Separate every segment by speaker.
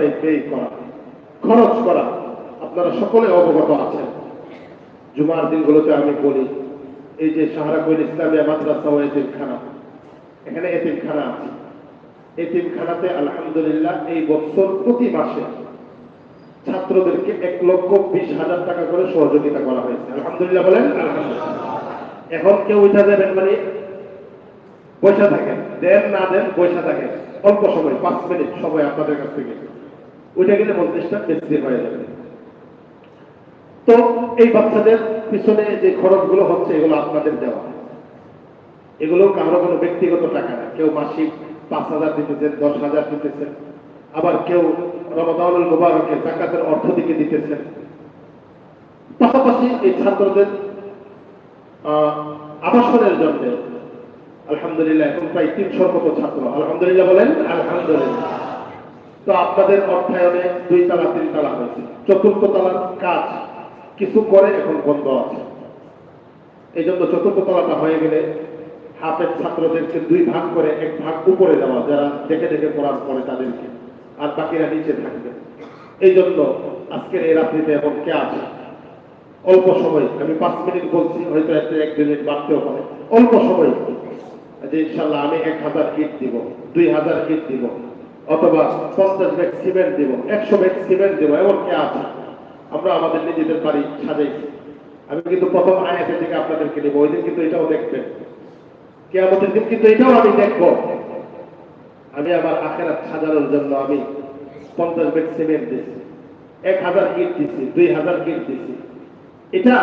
Speaker 1: রাস্তায় ব্যয় করা, খরচ করা, আপনারা সকলে অবগত আছেন। জুমার দিনগুলোতে আমি বলি, এই যে সাহারাকুল ইসলামিয়া মাদ্রাসা ও এতিমখানা, এখানে এতিমখানা আছে। এতিমখানাতে আলহামদুলিল্লাহ এই বছর প্রতি মাসে ছাত্রদেরকে এক লক্ষ বিশ হাজার টাকা করে সহযোগিতা করা হয়েছে। আলহামদুলিল্লাহ বলেন? এখন কেউ উঠা যাবেন মানে পয়সা থাকেন, দেন না দেন পয়সা থাকেন। অল্প সময়, পাঁচ মিনিট সময় আপনাদের কাছ থেকে। ওইটা গেলে পঞ্চাশটা বেশি হয়ে যাবে। তো এই বাচ্চাদের পিছনে যে খরচগুলো হচ্ছে, এগুলো আপনাদের দেওয়া। এগুলো কারও কোনো ব্যক্তিগত টাকা না। কেউ মাসিক পাঁচ হাজার দিতেছেন দশ হাজার দিতেছেন আবার কেউ রমদানুল মুবারকে জাকাতের অর্থ দিকে দিতেছেন পাশাপাশি এই ছাত্রদের আবাসনের জন্য, আলহামদুলিল্লাহ, এখন প্রায় তিনশোর মতো ছাত্র। আলহামদুলিল্লাহ বলেন, আলহামদুলিল্লাহ। তো আপনাদের অর্থায়নে দুই তালা, তিন তালা হয়েছে। চতুর্থ তালার কাজ কিছু করে এখন বন্ধ আছে। এই জন্য চতুর্থ তলাটা হয়ে গেলে হাফের ছাত্রদেরকে দুই ভাগ করে, এক ভাগ উপরে দেওয়া, যারা দেখে দেখে পড়ার পরে তাদেরকে। আর বাকিরা নিচে থাকবে। এই জন্য আজকের এই রাত্রিতে এখন কে আছে? অল্প সময়, আমি পাঁচ মিনিট বলছি, হয়তো একটা এক মিনিট বাড়তেও পারে। অল্প সময়। যে ইনশাল্লাহ আমি এক হাজার ইট দিব, দুই হাজার ইট দিব। অথবা পঞ্চাশ ব্যাগ সিমেন্ট দিব, একশো ব্যাগ সিমেন্ট দিব এমন কে আছে। আমরা আমাদের নিজেদের বাড়ি সাজাইছি। আমি কিন্তু প্রথম আয়াতের দিকে আপনাদেরকে নেব ওই দিন কিন্তু এটাও দেখবেন। কে আমাদের দিন কিন্তু এটাও আমি দেখব। আমি আমার আখেরাত সাজানোর জন্য আমি পঞ্চাশ ব্যাগ সিমেন্ট দিছি এক হাজার ইট দিছি দুই হাজার গিট দিছি এটা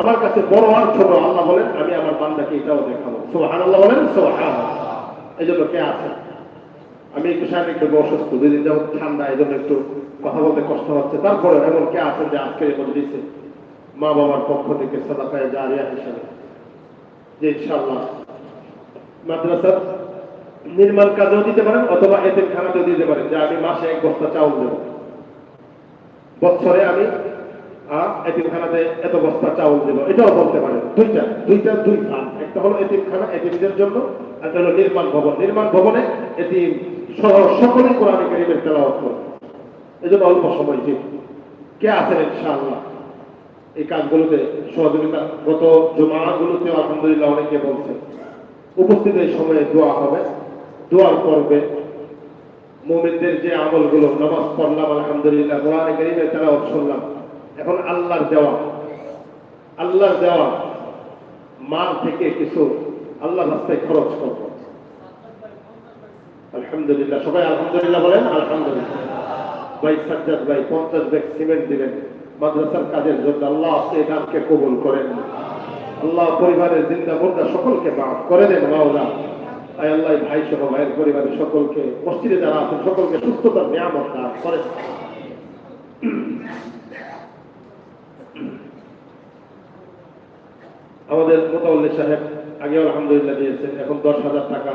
Speaker 1: আমার কাছে বড় আর ছোট, আল্লাহ বলেন, আমি আমার বান্দাকে এটাও দেখাবো। সোহান আল্লাহ বলেন সোহান এই জন্য কে আছে? আমি একটু শারীরিক একটু অসুস্থ দুই যাবত ঠান্ডা এই একটু কথা বলতে কষ্ট হচ্ছে। তারপরে এমন কে আছেন যে আজকে এমন দিচ্ছে মা বাবার পক্ষ থেকে সাদাকায় জারিয়া হিসাবে যে ইনশাআল্লাহ মাদ্রাসার নির্মাণ কাজেও দিতে পারেন, অথবা এতের খানাতেও দিতে পারেন, যে আমি মাসে এক বস্তা চাউল দেব। বছরে আমি এতিমখানাতে এত বস্তা চাউল দেব। এটাও বলতে পারেন। দুইটা দুইটা, দুই ভাগ। একটা হলো এতিমখানা এতিমদের জন্য একটা হলো নির্মাণ ভবন। নির্মাণ ভবনে এতিম সকলে কোরআন কারিমের তেলাওয়াত করবে এই জন্য অল্প সময় যে কে আছেন ইনশাআল্লাহ? এই কাজগুলোতে সহযোগিতা। গত জমাগুলোতে আলহামদুলিল্লাহ অনেকে বলছে, উপস্থিত এই সময়ে দোয়া হবে। দোয়ার পর্বে মোমিনদের যে আমলগুলো, নামাজ পড়লাম, আলহামদুলিল্লাহ, কোরআনে কারিমে তেলাওয়াত শুনলাম। এখন আল্লাহর দেওয়া। আল্লাহর দেওয়া মাল থেকে কিছু আল্লাহ রাস্তায় খরচ করব। আলহামদুলিল্লাহ। সবাই আলহামদুলিল্লাহ বলেন, আলহামদুলিল্লাহ। ভাই সাজ্জাদ ভাই, পঞ্চাশ ব্যাগ সিমেন্ট দিলেন। মাদ্রাসার কাজের জন্য আল্লাহ এই কবুল করেন। আল্লাহ পরিবারের সকলকে মাফ করে দেন, মাওলা। আয় আল্লাহ ভাই সহ ভাইয়ের পরিবারের সকলকে, মসজিদে যারা আছেন, সকলকে সুস্থতার দান আমাদের মোতাউল্লি সাহেব আগে আলহামদুলিল্লাহ দিয়েছেন, এখন দশ হাজার টাকা।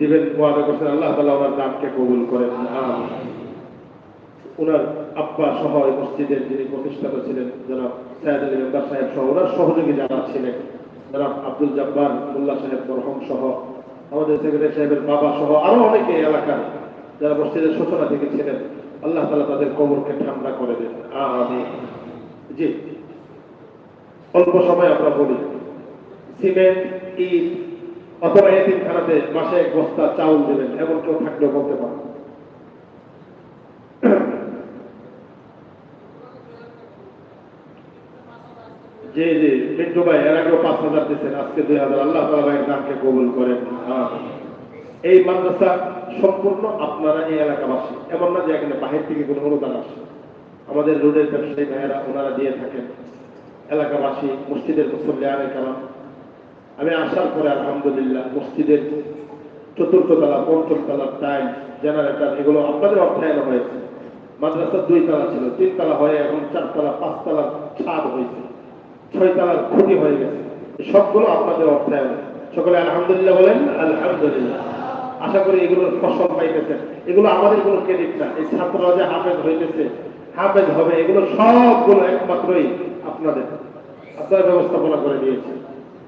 Speaker 1: দিবেন, ওয়াদা করছেন, আল্লাহ তালা ওনার দানকে কবুল করেন। ওনার আব্বা সহ এই মসজিদের যিনি প্রতিষ্ঠাতা ছিলেন, জনাব সাহেদ আলী মেম্বার সাহেব সহ, ওনার সহযোগী যারা ছিলেন, জনাব আব্দুল জব্বার মোল্লা সাহেব মরহম সহ, আমাদের সেক্রেটারি সাহেবের বাবা সহ, আরও অনেকে এলাকার যারা মসজিদের সূচনা থেকে ছিলেন আল্লাহ তালা তাদের কবরকে ঠান্ডা করে দেন। আমি জি। অল্প সময় আমরা বলি, সিমেন্ট, ইট অথবা এতিমখানাতে মাসে এক বস্তা, চাউল দেবেন, এমন কেউ থাকলেও বলতে পারেন। জি জি, মিন্টু ভাই, এর আগেও পাঁচ হাজার দিচ্ছেন আজকে দুই হাজার। আল্লাহ তালা ভাইয়ের নামকে কবুল করেন। এই মাদ্রাসা সম্পূর্ণ আপনারা এই এলাকাবাসী, এমন না যে এখানে বাহির থেকে কোনো অনুদান আসে। আমাদের রোডের ব্যবসায়ী ভাইয়েরা, ওনারা দিয়ে থাকেন। এলাকাবাসী, মসজিদের মুসল্লি আনে কারণ আমি আসার পরে আলহামদুলিল্লাহ মসজিদের চতুর্থ তলা পঞ্চম তলা টাইল জেনারেটর, এগুলো আপনাদের অর্থায়ন হয়েছে। মাদ্রাসার দুই তলা ছিল তিন তলা হয়ে এখন চার তলা পাঁচ তলার ছাদ হয়েছে ছয় তলার ক্ষতি হয়ে গেছে। সবগুলো আপনাদের অর্থায়ন সকলে আলহামদুলিল্লাহ বলেন, আলহামদুলিল্লাহ। আশা করি এগুলোর ফসল পাইতেছেন। এগুলো আমাদের কোনো ক্রেডিট না। এই ছাত্ররা যে হাফেজ হইতেছে, হাফেজ হবে, এগুলো সবগুলো একমাত্রই আপনাদের। আপনারা ব্যবস্থাপনা করে দিয়েছে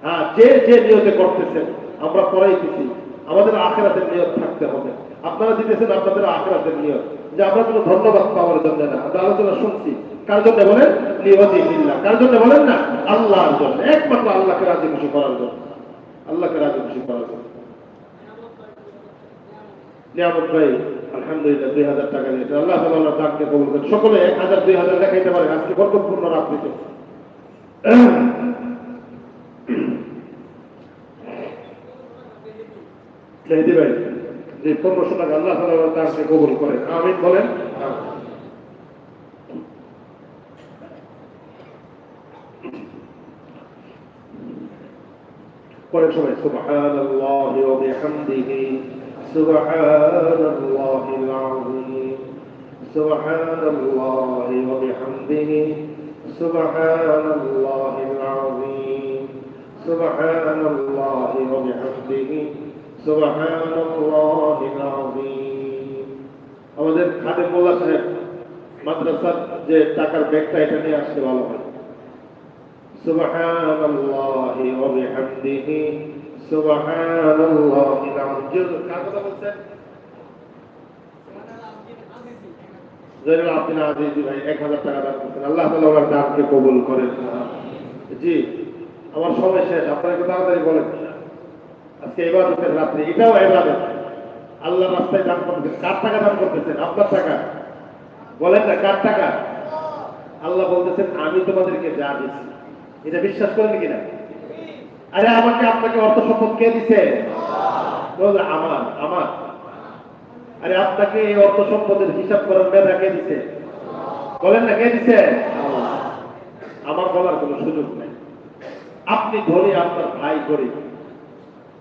Speaker 1: হ্যাঁ যে যে নিয়তে করতেছেন, আমরা পড়াইতেছি। আমাদের আখেরাতের নিয়ত থাকতে হবে। আপনারা দিতেছেন আপনাদের আখেরাতের নিয়ত। যে আমরা কোনো ধন্যবাদ পাওয়ার জন্য না, আমরা আলোচনা শুনছি। কার জন্য বলেন? বিল্লাহ। কার জন্য বলেন না? আল্লাহর জন্য। একমাত্র আল্লাহকে রাজি খুশি করার জন্য। আল্লাহকে রাজি খুশি করার জন্য। নিয়ামত ভাই, আলহামদুলিল্লাহ, দুই হাজার টাকা দিয়েছে আল্লাহ আল্লাহ দানকে কবুল সকলে এক হাজার, দুই হাজার দেখাইতে পারেন। আজকে বরকতপূর্ণ রাত্রিতে মেহেদি ভাই যে পনেরোশো টাকা আল্লাহ তার সে কবুল করে আমিন বলেন পরে সবাই সুবহান আল্লাহ ওয়া বিহামদিহি সুবহান আল্লাহিল আযীম সুবহান আল্লাহ ওয়া বিহামদিহি সুবহান আল্লাহিল سبحان الله وبحمده سبحان الله العظيم আমাদের খাদেম মোল্লা সাহেব মাদ্রাসার যে টাকার ব্যাগটা এটা নিয়ে আসতে ভালো হয় سبحان الله وبحمده سبحان الله العظيم কার কথা বলছেন জয়নুল আব্দিন আজিজি ভাই এক হাজার টাকা দান করছেন আল্লাহ তালা ওনার দানকে কবুল করেন জি আমার সময় শেষ, আপনারা একটু তাড়াতাড়ি বলেন। আজকে এবাদতের রাত্রি, এটাও এবাদত আল্লাহ রাস্তায় দান করতেছেন। কার টাকা দান করতেছেন? আপনার টাকা। বলেন না, কার টাকা? আল্লাহ বলতেছেন, আমি তোমাদেরকে যা দিচ্ছি এটা বিশ্বাস করেন কিনা? আরে, আমাকে আপনাকে অর্থ সম্পদ কে দিছে? আমার আমার। আরে, আপনাকে এই অর্থ সম্পদের হিসাব করার মেধা কে দিছে? বলেন না, কে দিছে? আমার বলার কোনো সুযোগ নেই। আপনি ধরে আপনার ভাই করে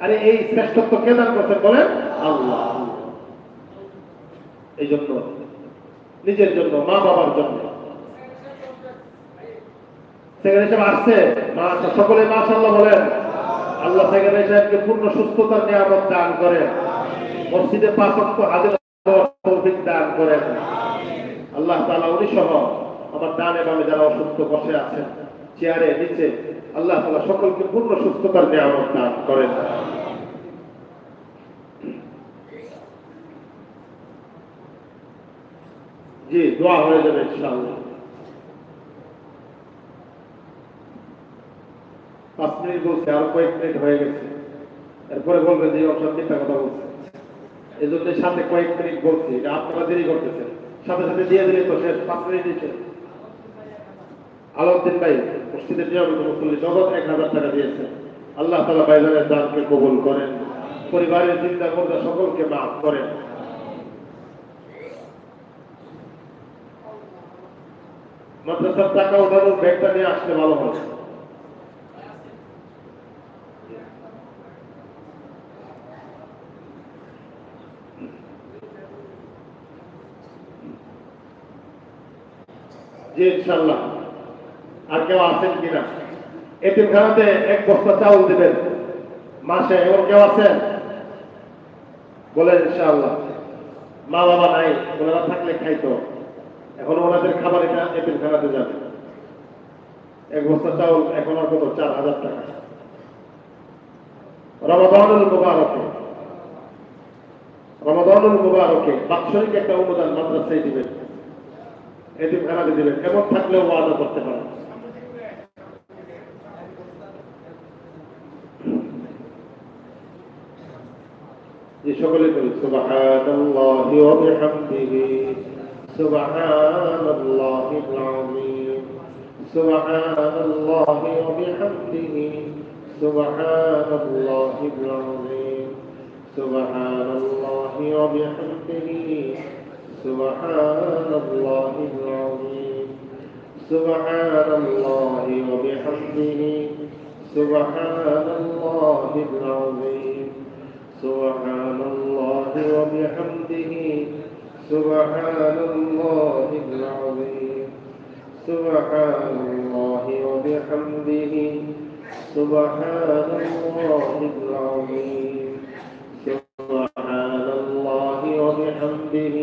Speaker 1: আরে এই শ্রেষ্ঠত্ব কে দান করছেন বলেন? আল্লাহ। এই জন্য নিজের জন্য, মা বাবার জন্য। সেখানে সাহেব আসছে, মা- সকলে মাশাআল্লাহ বলেন। আল্লাহ সেখানে সাহেবকে পূর্ণ সুস্থতার নিয়ামত দান করেন। মসজিদে পাঁচ হাজির দান করেন। আল্লাহ তাআলা উনি সহ আমার ডানে বামে যারা অসুস্থ বসে আছেন। চেয়ারে নিচে আল্লাহ তাআলা সকলকে পূর্ণ সুস্থতার নিয়ামত দান করেন। জি, দোয়া হয়ে যাবে পাঁচ মিনিট বলছে, আরও কয়েক মিনিট হয়ে গেছে। এরপরে বলবেন যে অপশন মিথ্যা কথা বলছে। এই জন্য সাথে কয়েক মিনিট বলছি, এটা আপনারা দেরি করতেছেন। সাথে সাথে দিয়ে দিলে তো শেষ, পাঁচ মিনিট দিচ্ছে আলাউদ্দিন ভাই, মসজিদের নিয়মিত মুসল্লি নগদ এক হাজার টাকা দিয়েছে আল্লাহ তালা বাইজানের দানকে কবুল করেন। পরিবারের চিন্তা করতে সকলকে মাফ করেন। মাদ্রাসার টাকা ওঠানোর ব্যাগটা নিয়ে আসলে ভালো হয় জি ইনশাল্লাহ আর কেউ আছেন কিনা? এতিমখানাতে এক বস্তা চাউল দিবেন। মাসে এমন কেউ আছেন? বলেন, ইনশাআল্লাহ। মা বাবা নাই, ওনারা থাকলে খাইতো। এখন ওনাদের খাবার এটা এতিমখানাতে যাবে। এক বস্তা চাউল, এখন আর কত? চার হাজার টাকা। রমাদানুল মুবারকে। রমাদানুল মুবারকে, বাৎসরিক একটা অনুদান মাদ্রাসায় দিবেন। এদিন খানাতে দিবেন। এমন থাকলেও ওয়াদা করতে পারেন। بشغل سبحان الله وبحمده. سبحان الله العظيم. سبحان الله وبحمده. سبحان الله العظيم. سبحان الله وبحمده. سبحان الله العظيم. سبحان الله وبحمده. سبحان الله العظيم. سبحان العظيم سبحان الله وبحمده سبحان الله العظيم سبحان الله وبحمده سبحان الله العظيم سبحان الله وبحمده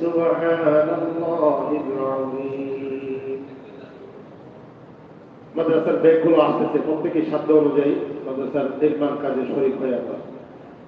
Speaker 1: سبحان الله العظيم মাদ্রাসার ব্যাগগুলো আসতেছে প্রত্যেকের সাধ্য অনুযায়ী মাদ্রাসার নির্মাণ কাজে শরীক হয়ে আমরা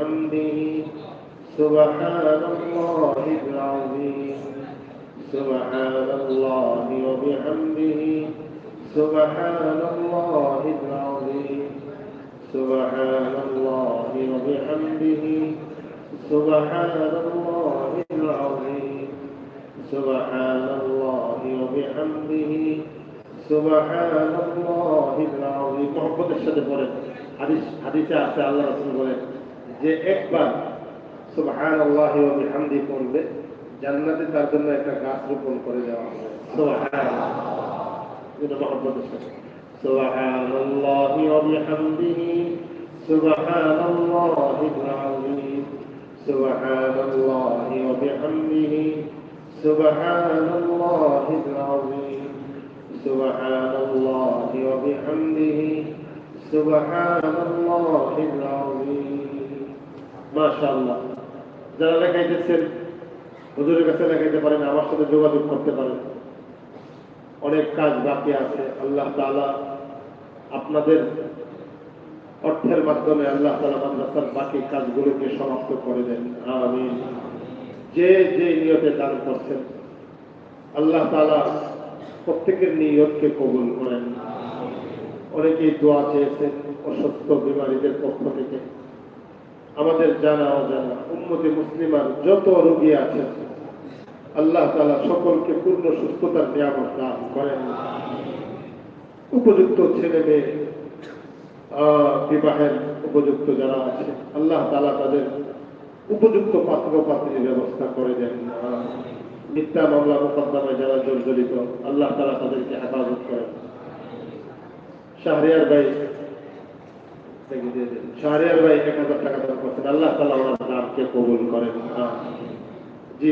Speaker 1: بحمده سبحان الله العظيم سبحان الله وبحمده سبحان الله العظيم سبحان الله وبحمده سبحان الله العظيم سبحان الله وبحمده سبحان الله العظيم محبة الشدف حديث حديث عسى الله رسول الله যে একবার সুবহান আল্লাহ ওয়া বিহামদি পড়বে জান্নাতে তার জন্য একটা গাছ রোপণ করে দেওয়া হবে সুবহানাল্লাহ এটা মহব্বতের সাথে سبحان الله وبحمده سبحان الله العظيم سبحان الله وبحمده سبحان الله العظيم سبحان الله وبحمده سبحان الله العظيم যারা লেখাইতেছেন হুজুরের কাছে লেখাইতে পারেন, আমার সাথে যোগাযোগ করতে পারেন। অনেক কাজ বাকি আছে, আল্লাহ তালা আপনাদের অর্থের মাধ্যমে আল্লাহ তালা মাদ্রাসার বাকি কাজগুলোকে সমাপ্ত করে দেন। আমি যে যে নিয়তে দান করছেন, আল্লাহ তালা প্রত্যেকের নিয়তকে কবুল করেন। অনেকেই দোয়া চেয়েছেন অসুস্থ বিমারীদের পক্ষ থেকে। আমাদের জানা অজানা, উম্মতে মুসলিমার যত রোগী আছেন আল্লাহ তাআলা সকলকে পূর্ণ সুস্থতার নিয়ামত দান করেন। উপযুক্ত ছেলে মেয়ে বিবাহের উপযুক্ত যারা আছে, আল্লাহ তালা তাদের উপযুক্ত পাত্র পাত্রীর ব্যবস্থা করে দেন। মিথ্যা মামলা মোকদ্দমায় যারা জর্জরিত, আল্লাহ তালা তাদেরকে হেফাজত করেন। শাহরিয়ার ভাই শাহরিয়ার ভাই এক হাজার টাকা দান করছেন। আল্লাহ তালা ওনার দামকে কবুল করেন।